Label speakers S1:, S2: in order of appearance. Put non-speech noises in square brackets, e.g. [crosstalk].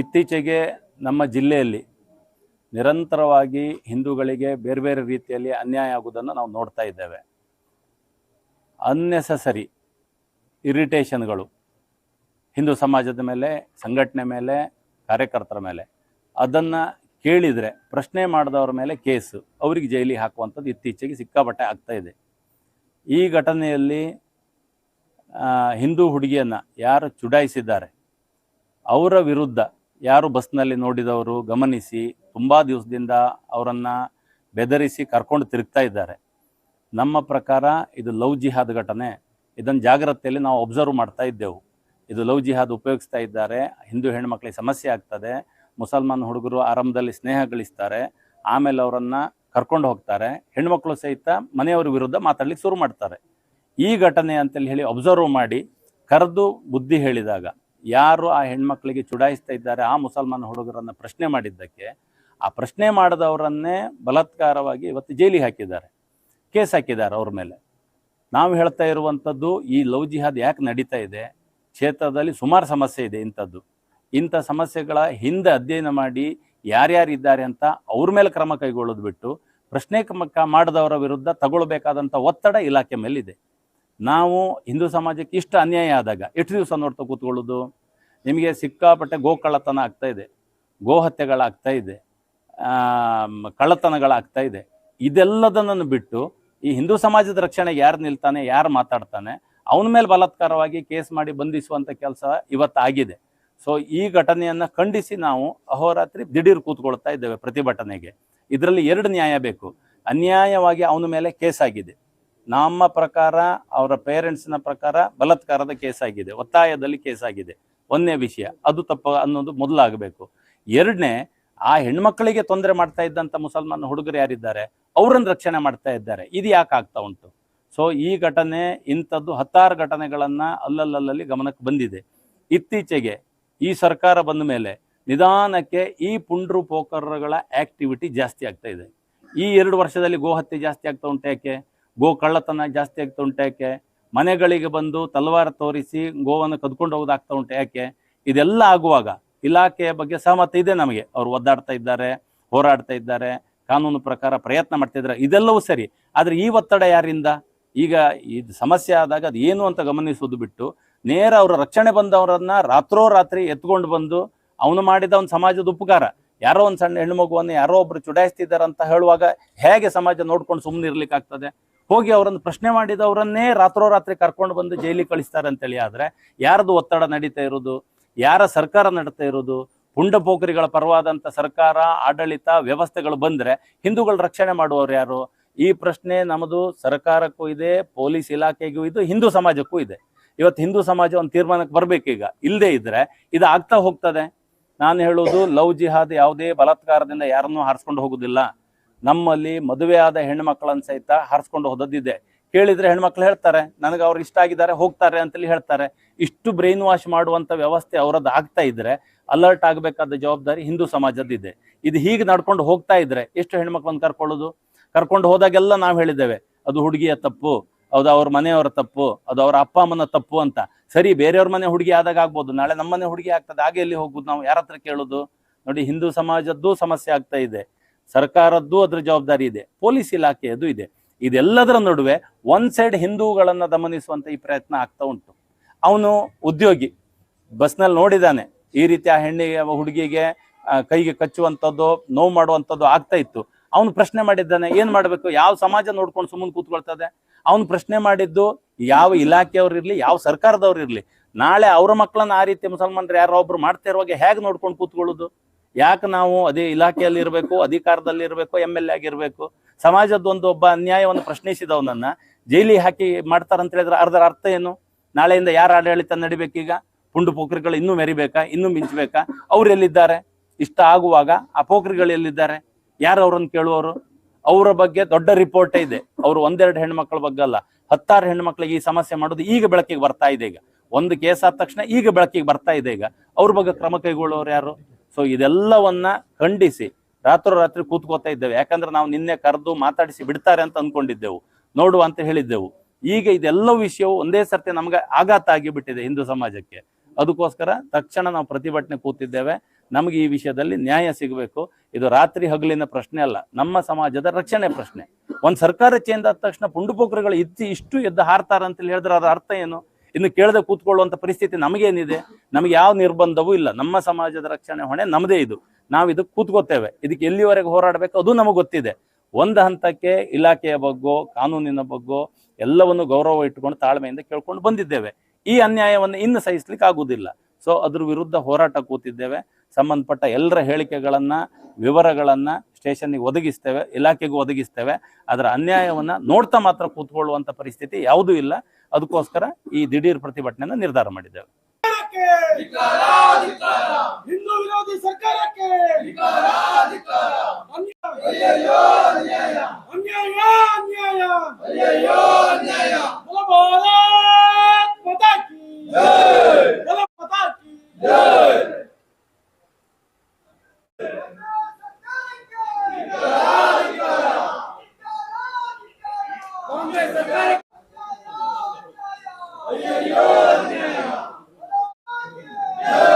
S1: ಇತ್ತೀಚೆಗೆ ನಮ್ಮ ಜಿಲ್ಲೆಯಲ್ಲಿ ನಿರಂತರವಾಗಿ ಹಿಂದೂಗಳಿಗೆ ಬೇರೆ ಬೇರೆ ರೀತಿಯಲ್ಲಿ ಅನ್ಯಾಯ ಆಗುವುದನ್ನು ನಾವು ನೋಡ್ತಾ ಇದ್ದೇವೆ. ಅನ್ನೆಸಸರಿ ಇರಿಟೇಷನ್ಗಳು ಹಿಂದೂ ಸಮಾಜದ ಮೇಲೆ, ಸಂಘಟನೆ ಮೇಲೆ, ಕಾರ್ಯಕರ್ತರ ಮೇಲೆ. ಅದನ್ನು ಕೇಳಿದರೆ, ಪ್ರಶ್ನೆ ಮಾಡಿದವರ ಮೇಲೆ ಕೇಸು, ಅವರಿಗೆ ಜೈಲಿಗೆ ಹಾಕುವಂಥದ್ದು ಇತ್ತೀಚೆಗೆ ಸಿಕ್ಕಾಪಟ್ಟೆ ಆಗ್ತಾ ಇದೆ. ಈ ಘಟನೆಯಲ್ಲಿ ಹಿಂದೂ ಹುಡುಗಿಯನ್ನು ಯಾರು ಚುಡಾಯಿಸಿದ್ದಾರೆ, ಅವರ ವಿರುದ್ಧ ಯಾರು ಬಸ್ನಲ್ಲಿ ನೋಡಿದವರು ಗಮನಿಸಿ ತುಂಬ ದಿವಸದಿಂದ ಅವರನ್ನು ಬೆದರಿಸಿ ಕರ್ಕೊಂಡು ತಿರುಗ್ತಾ ಇದ್ದಾರೆ. ನಮ್ಮ ಪ್ರಕಾರ ಇದು ಲವ್ ಜಿಹಾದ್ ಘಟನೆ. ಇದನ್ನು ಜಾಗ್ರತೆಯಲ್ಲಿ ನಾವು ಒಬ್ಸರ್ವ್ ಮಾಡ್ತಾ ಇದ್ದೆವು. ಇದು ಲವ್ ಜಿಹಾದ್ ಉಪಯೋಗಿಸ್ತಾ ಇದ್ದಾರೆ. ಹಿಂದೂ ಹೆಣ್ಮಕ್ಳಿಗೆ ಸಮಸ್ಯೆ ಆಗ್ತದೆ. ಮುಸಲ್ಮಾನ್ ಹುಡುಗರು ಆರಂಭದಲ್ಲಿ ಸ್ನೇಹ ಗಳಿಸ್ತಾರೆ. ಆಮೇಲೆ ಅವರನ್ನು ಕರ್ಕೊಂಡು ಹೋಗ್ತಾರೆ. ಹೆಣ್ಮಕ್ಳು ಸಹಿತ ಮನೆಯವರ ವಿರುದ್ಧ ಮಾತಾಡ್ಲಿಕ್ಕೆ ಶುರು ಮಾಡ್ತಾರೆ. ಈ ಘಟನೆ ಅಂತೇಳಿ ಹೇಳಿ ಒಬ್ಸರ್ವ್ ಮಾಡಿ ಕರೆದು ಬುದ್ಧಿ ಹೇಳಿದಾಗ ಯಾರು ಆ ಹೆಣ್ಮಕ್ಳಿಗೆ ಚುಡಾಯಿಸ್ತಾ ಇದ್ದಾರೆ, ಆ ಮುಸಲ್ಮಾನ ಹುಡುಗರನ್ನು ಪ್ರಶ್ನೆ ಮಾಡಿದ್ದಕ್ಕೆ, ಆ ಪ್ರಶ್ನೆ ಮಾಡಿದವರನ್ನೇ ಬಲಾತ್ಕಾರವಾಗಿ ಇವತ್ತು ಜೈಲಿಗೆ ಹಾಕಿದ್ದಾರೆ, ಕೇಸ್ ಹಾಕಿದ್ದಾರೆ ಅವ್ರ ಮೇಲೆ. ನಾವು ಹೇಳ್ತಾ ಇರುವಂಥದ್ದು ಈ ಲವ್ ಜಿಹಾದ್ ಯಾಕೆ ನಡೀತಾ ಇದೆ? ಕ್ಷೇತ್ರದಲ್ಲಿ ಸುಮಾರು ಸಮಸ್ಯೆ ಇದೆ ಇಂಥದ್ದು. ಇಂಥ ಸಮಸ್ಯೆಗಳ ಹಿಂದೆ ಅಧ್ಯಯನ ಮಾಡಿ ಯಾರ್ಯಾರಿದ್ದಾರೆ ಅಂತ ಅವ್ರ ಮೇಲೆ ಕ್ರಮ ಕೈಗೊಳ್ಳೋದು ಬಿಟ್ಟು ಪ್ರಶ್ನೆ ಕ್ರಮ ಮಾಡಿದವರ ವಿರುದ್ಧ ತಗೊಳ್ಬೇಕಾದಂಥ ಒತ್ತಡ ಇಲಾಖೆ ಮೇಲಿದೆ. ನಾವು ಹಿಂದೂ ಸಮಾಜಕ್ಕೆ ಇಷ್ಟು ಅನ್ಯಾಯ ಆದಾಗ, ಎಷ್ಟು ದಿವಸ ನೋಡ್ತಾ ಕೂತ್ಕೊಳ್ಳೋದು? ನಿಮಗೆ ಸಿಕ್ಕಾಪಟ್ಟೆ ಗೋಕಳ್ಳತನ ಆಗ್ತಾ ಇದೆ, ಗೋಹತ್ಯೆಗಳಾಗ್ತಾ ಇದೆ ಕಳ್ಳತನಗಳಾಗ್ತಾ ಇದೆ. ಇದೆಲ್ಲದನ್ನು ಬಿಟ್ಟು ಈ ಹಿಂದೂ ಸಮಾಜದ ರಕ್ಷಣೆಗೆ ಯಾರು ನಿಲ್ತಾನೆ, ಯಾರು ಮಾತಾಡ್ತಾನೆ, ಅವನ ಮೇಲೆ ಬಲಾತ್ಕಾರವಾಗಿ ಕೇಸ್ ಮಾಡಿ ಬಂಧಿಸುವಂಥ ಕೆಲಸ ಇವತ್ತು ಆಗಿದೆ ಸೊ ಈ ಘಟನೆಯನ್ನು ಖಂಡಿಸಿ ನಾವು ಅಹೋರಾತ್ರಿ ದಿಢೀರ್ ಕೂತ್ಕೊಳ್ತಾ ಇದ್ದೇವೆ ಪ್ರತಿಭಟನೆಗೆ. ಇದರಲ್ಲಿ ಎರಡು ನ್ಯಾಯ ಬೇಕು. ಅನ್ಯಾಯವಾಗಿ ಅವನ ಮೇಲೆ ಕೇಸ್ ಆಗಿದೆ. ನಮ್ಮ ಪ್ರಕಾರ, ಅವರ ಪೇರೆಂಟ್ಸ್ನ ಪ್ರಕಾರ ಬಲತ್ಕಾರದ ಕೇಸ್ ಆಗಿದೆ. ಒತ್ತಾಯದಲ್ಲಿ ಕೇಸ್ ಆಗಿದೆ. ಒಂದನೇ ವಿಷಯ, ಅದು ತಪ್ಪ ಅನ್ನೋದು ಮೊದಲಾಗಬೇಕು. ಎರಡನೇ, ಆ ಹೆಣ್ಮಕ್ಳಿಗೆ ತೊಂದರೆ ಮಾಡ್ತಾ ಇದ್ದಂಥ ಮುಸಲ್ಮಾನ್ ಹುಡುಗರು ಯಾರಿದ್ದಾರೆ? ಅವರನ್ನು ರಕ್ಷಣೆ ಮಾಡ್ತಾ ಇದ್ದಾರೆ. ಇದು ಯಾಕೆ ಆಗ್ತಾ ಉಂಟು? ಸೊ ಈ ಘಟನೆ, ಇಂಥದ್ದು ಹತ್ತಾರು ಘಟನೆಗಳನ್ನು ಅಲ್ಲಲ್ಲಲ್ಲಿ ಗಮನಕ್ಕೆ ಬಂದಿದೆ. ಇತ್ತೀಚೆಗೆ ಈ ಸರ್ಕಾರ ಬಂದ ಮೇಲೆ ನಿಧಾನಕ್ಕೆ ಈ ಪುಂಡ್ರು ಪೋಕರ್ಗಳ ಆಕ್ಟಿವಿಟಿ ಜಾಸ್ತಿ ಆಗ್ತಾ ಇದೆ. ಈ ಎರಡು ವರ್ಷದಲ್ಲಿ ಗೋಹತ್ಯೆ ಜಾಸ್ತಿ ಆಗ್ತಾ ಉಂಟು ಯಾಕೆ? ಗೋ ಕಳ್ಳತನ ಜಾಸ್ತಿ ಆಗ್ತಾ ಉಂಟು ಯಾಕೆ? ಮನೆಗಳಿಗೆ ಬಂದು ತಲವಾರ ತೋರಿಸಿ ಗೋವನ್ನು ಕದ್ಕೊಂಡು ಹೋಗೋದಾಗ್ತಾ ಉಂಟು ಯಾಕೆ? ಇದೆಲ್ಲ ಆಗುವಾಗ ಇಲಾಖೆಯ ಬಗ್ಗೆ ಸಹಮತ ಇದೆ ನಮಗೆ. ಅವರು ಒದ್ದಾಡ್ತಾ ಇದ್ದಾರೆ, ಹೋರಾಡ್ತಾ ಇದ್ದಾರೆ, ಕಾನೂನು ಪ್ರಕಾರ ಪ್ರಯತ್ನ ಮಾಡ್ತಿದ್ದಾರೆ ಇದೆಲ್ಲವೂ ಸರಿ. ಆದರೆ ಈ ಒತ್ತಡ ಯಾರಿಂದ? ಈಗ ಇದು ಸಮಸ್ಯೆ ಆದಾಗ ಅದು ಏನು ಅಂತ ಗಮನಿಸೋದು ಬಿಟ್ಟು ನೇರ ಅವರ ರಕ್ಷಣೆ ಬಂದವರನ್ನ ರಾತ್ರೋರಾತ್ರಿ ಎತ್ಕೊಂಡು ಬಂದು ಅವನು ಮಾಡಿದ ಒಂದು ಸಮಾಜದ ಉಪಕಾರ. ಯಾರೋ ಒಂದು ಸಣ್ಣ ಹೆಣ್ಣು ಮಗುವನ್ನು ಯಾರೋ ಒಬ್ರು ಚುಡಾಯಿಸ್ತಿದ್ದಾರೆ ಅಂತ ಹೇಳುವಾಗ ಹೇಗೆ ಸಮಾಜ ನೋಡ್ಕೊಂಡು ಸುಮ್ಮನೆ ಇರ್ಲಿಕ್ಕೆ ಆಗ್ತದೆ ಹೋಗಿ ಅವರನ್ನು ಪ್ರಶ್ನೆ ಮಾಡಿದವರನ್ನೇ ರಾತ್ರೋರಾತ್ರಿ ಕರ್ಕೊಂಡು ಬಂದು ಜೈಲಿಗೆ ಕಳಿಸ್ತಾರೆ ಅಂತೇಳಿ ಆದರೆ ಯಾರದು ಒತ್ತಡ ನಡೀತಾ ಇರೋದು ಯಾರ ಸರ್ಕಾರ ನಡೀತಾ ಇರೋದು ಪುಂಡ ಪೋಖರಿಗಳ ಪರವಾದಂಥ ಸರ್ಕಾರ, ಆಡಳಿತ, ವ್ಯವಸ್ಥೆಗಳು ಬಂದರೆ ಹಿಂದೂಗಳ ರಕ್ಷಣೆ ಮಾಡುವವರು ಯಾರು? ಈ ಪ್ರಶ್ನೆ ನಮ್ಮದು ಸರ್ಕಾರಕ್ಕೂ ಇದೆ, ಪೊಲೀಸ್ ಇಲಾಖೆಗೂ ಇದೆ, ಹಿಂದೂ ಸಮಾಜಕ್ಕೂ ಇದೆ. ಇವತ್ತು ಹಿಂದೂ ಸಮಾಜ ಒಂದು ತೀರ್ಮಾನಕ್ಕೆ ಬರಬೇಕೀಗ ಇಲ್ಲದೆ ಇದ್ದರೆ ಇದು ಆಗ್ತಾ ಹೋಗ್ತದೆ. ನಾನು ಹೇಳೋದು ಲವ್ ಜಿಹಾದ್ ಯಾವುದೇ ಬಲಾತ್ಕಾರದಿಂದ ಯಾರನ್ನೂ ಹಾರಿಸ್ಕೊಂಡು ಹೋಗುದಿಲ್ಲ. ನಮ್ಮಲ್ಲಿ ಮದುವೆ ಆದ ಹೆಣ್ಮಕ್ಳನ್ನ ಸಹಿತ ಹಾರಿಸ್ಕೊಂಡು ಹೋದದ್ದಿದೆ. ಕೇಳಿದ್ರೆ ಹೆಣ್ಮಕ್ಳು ಹೇಳ್ತಾರೆ, ನನಗೆ ಅವ್ರು ಇಷ್ಟ ಆಗಿದ್ದಾರೆ, ಹೋಗ್ತಾರೆ ಅಂತೇಳಿ ಹೇಳ್ತಾರೆ. ಇಷ್ಟು ಬ್ರೈನ್ ವಾಶ್ ಮಾಡುವಂಥ ವ್ಯವಸ್ಥೆ ಅವರದ್ದು ಆಗ್ತಾ ಇದ್ರೆ ಅಲರ್ಟ್ ಆಗಬೇಕಾದ ಜವಾಬ್ದಾರಿ ಹಿಂದೂ ಸಮಾಜದ್ದಿದೆ. ಇದು ಹೀಗೆ ನಡ್ಕೊಂಡು ಹೋಗ್ತಾ ಇದ್ರೆ, ಎಷ್ಟು ಹೆಣ್ಮಕ್ಳನ್ನ ಕರ್ಕೊಳ್ಳೋದು? ಕರ್ಕೊಂಡು ಹೋದಾಗೆಲ್ಲ ನಾವು ಹೇಳಿದ್ದೇವೆ, ಅದು ಹುಡುಗಿಯ ತಪ್ಪು, ಅದು ಅವ್ರ ಮನೆಯವರ ತಪ್ಪು, ಅದು ಅವ್ರ ಅಪ್ಪ ಅಮ್ಮನ ತಪ್ಪು ಅಂತ. ಸರಿ, ಬೇರೆಯವ್ರ ಮನೆ ಹುಡುಗಿ ಆದಾಗ ಆಗ್ಬೋದು, ನಾಳೆ ನಮ್ಮ ಮನೆ ಹುಡುಗಿ ಆಗ್ತದೆ ಹಾಗೆ ಎಲ್ಲಿ ಹೋಗ್ಬೋದು ನಾವು? ಯಾರ ಹತ್ರ ಕೇಳೋದು? ನೋಡಿ, ಹಿಂದೂ ಸಮಾಜದ್ದು ಸಮಸ್ಯೆ ಆಗ್ತಾ ಇದೆ. ಸರ್ಕಾರದ್ದು ಅದ್ರ ಜವಾಬ್ದಾರಿ ಇದೆ, ಪೊಲೀಸ್ ಇಲಾಖೆಯದು ಇದೆ. ಇದೆಲ್ಲದರ ನಡುವೆ ಒನ್ ಸೈಡ್ ಹಿಂದೂಗಳನ್ನು ದಮನಿಸುವಂತ ಈ ಪ್ರಯತ್ನ ಆಗ್ತಾ ಉಂಟು. ಅವನು ಉದ್ಯೋಗಿ, ಬಸ್ನಲ್ಲಿ ನೋಡಿದಾನೆ, ಈ ರೀತಿ ಆ ಹೆಣ್ಣಿಗೆ, ಹುಡುಗಿಗೆ ಕೈಗೆ ಕಚ್ಚುವಂಥದ್ದು ನೋವು ಮಾಡುವಂಥದ್ದು ಆಗ್ತಾ ಇತ್ತು. ಅವನು ಪ್ರಶ್ನೆ ಮಾಡಿದ್ದಾನೆ, ಏನು ಮಾಡಬೇಕು? ಯಾವ ಸಮಾಜ ನೋಡ್ಕೊಂಡು ಸುಮ್ಮನೆ ಕೂತ್ಕೊಳ್ತದೆ? ಅವನು ಪ್ರಶ್ನೆ ಮಾಡಿದ್ದು, ಯಾವ ಇಲಾಖೆಯವ್ರು ಇರ್ಲಿ, ಯಾವ ಸರ್ಕಾರದವ್ರು ಇರ್ಲಿ, ನಾಳೆ ಅವರ ಮಕ್ಕಳನ್ನ ಆ ರೀತಿ ಮುಸಲ್ಮಾನರು ಯಾರೋ ಒಬ್ರು ಮಾಡ್ತಾ ಇರುವಾಗ ಹೇಗೆ ನೋಡ್ಕೊಂಡು ಕೂತ್ಕೊಳ್ಳೋದು? ಯಾಕೆ ನಾವು ಅದೇ ಇಲಾಖೆಯಲ್ಲಿ ಇರಬೇಕು, ಅಧಿಕಾರದಲ್ಲಿ ಇರಬೇಕು ಎಂ ಎಲ್ ಎ ಆಗಿರ್ಬೇಕು ಸಮಾಜದ ಒಂದು ಒಬ್ಬ ಅನ್ಯಾಯವನ್ನು ಪ್ರಶ್ನಿಸಿದವನನ್ನ ಜೈಲಿ ಹಾಕಿ ಮಾಡ್ತಾರಂತ ಹೇಳಿದ್ರೆ ಅರ್ಧರ ಅರ್ಥ ಏನು? ನಾಳೆಯಿಂದ ಯಾರ ಆಡಳಿತ ನಡಿಬೇಕೀಗ ಪುಂಡು ಪೋಖ್ರಿಗಳು ಇನ್ನೂ ಮೆರಿಬೇಕಾ? ಇನ್ನೂ ಮಿಂಚಬೇಕಾ? ಅವ್ರು ಎಲ್ಲಿದ್ದಾರೆ? ಇಷ್ಟ ಆಗುವಾಗ ಆ ಪೋಖ್ರಿಗಳು ಎಲ್ಲಿದ್ದಾರೆ? ಯಾರು ಅವ್ರನ್ನ ಕೇಳುವವರು? ಅವರ ಬಗ್ಗೆ ದೊಡ್ಡ ರಿಪೋರ್ಟೇ ಇದೆ. ಅವರು ಒಂದೆರಡು ಹೆಣ್ಮಕ್ಳ ಬಗ್ಗೆ ಅಲ್ಲ. ಹತ್ತಾರು ಹೆಣ್ಮಕ್ಳಿಗೆ ಈ ಸಮಸ್ಯೆ ಮಾಡೋದು ಈಗ ಬೆಳಕಿಗೆ ಬರ್ತಾ ಇದೆ ಈಗ. ಒಂದು ಕೇಸ್ ಆದ ತಕ್ಷಣ ಈಗ ಬೆಳಕಿಗೆ ಬರ್ತಾ ಇದೆ ಈಗ. ಅವ್ರ ಬಗ್ಗೆ ಕ್ರಮ ಕೈಗೊಳ್ಳುವವರು ಯಾರು? ಸೊ ಇದೆಲ್ಲವನ್ನ ಖಂಡಿಸಿ. ರಾತ್ರೋರಾತ್ರಿ ಕೂತ್ಕೋತಾ ಇದ್ದೇವೆ. ಯಾಕಂದ್ರೆ ನಾವು ನಿನ್ನೆ ಕರೆದು ಮಾತಾಡಿಸಿ ಬಿಡ್ತಾರೆ ಅಂತ ಅಂದ್ಕೊಂಡಿದ್ದೆವು ನೋಡುವ ಅಂತ ಹೇಳಿದ್ದೆವು. ಈಗ ಇದೆಲ್ಲ ವಿಷಯವು ಒಂದೇ ಸರ್ತಿ ನಮ್ಗೆ ಆಘಾತ ಆಗಿಬಿಟ್ಟಿದೆ ಹಿಂದೂ ಸಮಾಜಕ್ಕೆ. ಅದಕ್ಕೋಸ್ಕರ ತಕ್ಷಣ ನಾವು ಪ್ರತಿಭಟನೆ ಕೂತಿದ್ದೇವೆ. ನಮಗೆ ಈ ವಿಷಯದಲ್ಲಿ ನ್ಯಾಯ ಸಿಗಬೇಕು. ಇದು ರಾತ್ರಿ ಹಗಲಿನ ಪ್ರಶ್ನೆ ಅಲ್ಲ. ನಮ್ಮ ಸಮಾಜದ ರಕ್ಷಣೆ ಪ್ರಶ್ನೆ. ಒಂದು ಸರ್ಕಾರ ಚೇಂಜ್ ಆದ ತಕ್ಷಣ ಪುಂಡುಪೋಖರಿಗಳು ಇತ್ತು ಇಷ್ಟು ಎದ್ದು ಹಾರ್ತಾರಂತೇಳಿ ಹೇಳಿದ್ರೆ ಅದರ ಅರ್ಥ ಏನು? ಇನ್ನು ಕೇಳದೆ ಕೂತ್ಕೊಳ್ಳುವಂತ ಪರಿಸ್ಥಿತಿ ನಮಗೇನಿದೆ? ನಮಗೆ ಯಾವ ನಿರ್ಬಂಧವೂ ಇಲ್ಲ. ನಮ್ಮ ಸಮಾಜದ ರಕ್ಷಣೆ ಹೊಣೆ ನಮ್ಮದೇ ಇದು. ನಾವು ಇದಕ್ಕೆ ಕೂತ್ಕೋತೇವೆ. ಇದಕ್ಕೆ ಎಲ್ಲಿವರೆಗೆ ಹೋರಾಡಬೇಕು ಅದು ನಮಗೆ ಗೊತ್ತಿದೆ. ಒಂದು ಹಂತಕ್ಕೆ ಇಲಾಖೆಯ ಬಗ್ಗೋ, ಕಾನೂನಿನ ಬಗ್ಗೋ ಎಲ್ಲವನ್ನು ಗೌರವ ಇಟ್ಟುಕೊಂಡು ತಾಳ್ಮೆಯಿಂದ ಕೇಳ್ಕೊಂಡು ಬಂದಿದ್ದೇವೆ. ಈ ಅನ್ಯಾಯವನ್ನು ಇನ್ನು ಸಹಿಸ್ಲಿಕ್ಕೆ ಆಗುವುದಿಲ್ಲ ಸೊ ಅದ್ರ ವಿರುದ್ಧ ಹೋರಾಟ ಕೂತಿದ್ದೇವೆ. ಸಂಬಂಧಪಟ್ಟ ಎಲ್ಲರ ಹೇಳಿಕೆಗಳನ್ನು, ವಿವರಗಳನ್ನು ಸ್ಟೇಷನ್ಗೆ ಒದಗಿಸ್ತೇವೆ, ಇಲಾಖೆಗೂ ಒದಗಿಸ್ತೇವೆ. ಅದರ ಅನ್ಯಾಯವನ್ನ ನೋಡ್ತಾ ಮಾತ್ರ ಕೂತ್ಕೊಳ್ಳುವಂತ ಪರಿಸ್ಥಿತಿ ಯಾವುದೂ ಇಲ್ಲ. ಅದಕ್ಕೋಸ್ಕರ ಈ ದಿಢೀರ್ ಪ್ರತಿಭಟನೆಯನ್ನು ನಿರ್ಧಾರ ಮಾಡಿದ್ದೇವೆ.
S2: ಸರ್ಕಾರಕ್ಕೆ! No! [laughs]